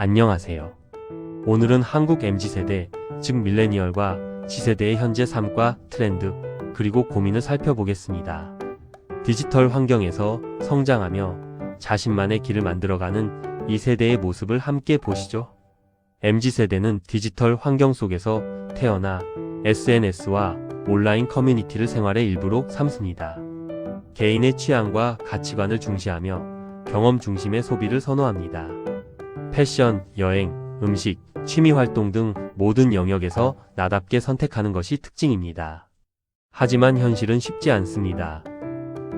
안녕하세요. 오늘은 한국 MZ세대, 즉 밀레니얼과 G세대의 현재 삶과 트렌드, 그리고 고민을 살펴보겠습니다. 디지털 환경에서 성장하며 자신만의 길을 만들어가는 이 세대의 모습을 함께 보시죠. MZ세대는 디지털 환경 속에서 태어나 SNS와 온라인 커뮤니티를 생활의 일부로 삼습니다. 개인의 취향과 가치관을 중시하며 경험 중심의 소비를 선호합니다. 패션, 여행, 음식, 취미 활동 등 모든 영역에서 나답게 선택하는 것이 특징입니다. 하지만 현실은 쉽지 않습니다.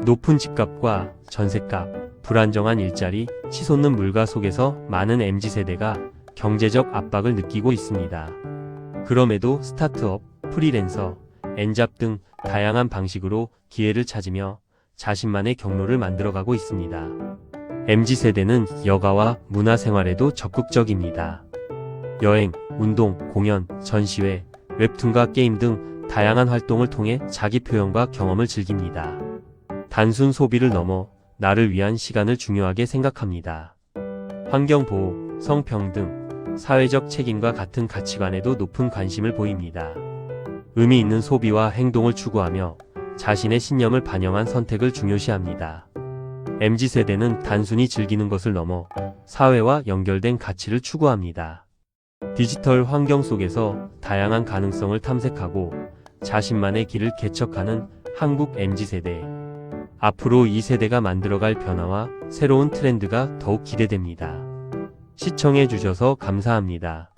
높은 집값과 전셋값, 불안정한 일자리, 치솟는 물가 속에서 많은 MZ세대가 경제적 압박을 느끼고 있습니다. 그럼에도 스타트업, 프리랜서, 엔잡 등 다양한 방식으로 기회를 찾으며 자신만의 경로를 만들어가고 있습니다. MZ세대는 여가와 문화생활에도 적극적입니다. 여행, 운동, 공연, 전시회, 웹툰과 게임 등 다양한 활동을 통해 자기 표현과 경험을 즐깁니다. 단순 소비를 넘어 나를 위한 시간을 중요하게 생각합니다. 환경보호, 성평등, 사회적 책임과 같은 가치관에도 높은 관심을 보입니다. 의미 있는 소비와 행동을 추구하며 자신의 신념을 반영한 선택을 중요시합니다. MZ세대는 단순히 즐기는 것을 넘어 사회와 연결된 가치를 추구합니다. 디지털 환경 속에서 다양한 가능성을 탐색하고 자신만의 길을 개척하는 한국 MZ세대. 앞으로 이 세대가 만들어갈 변화와 새로운 트렌드가 더욱 기대됩니다. 시청해 주셔서 감사합니다.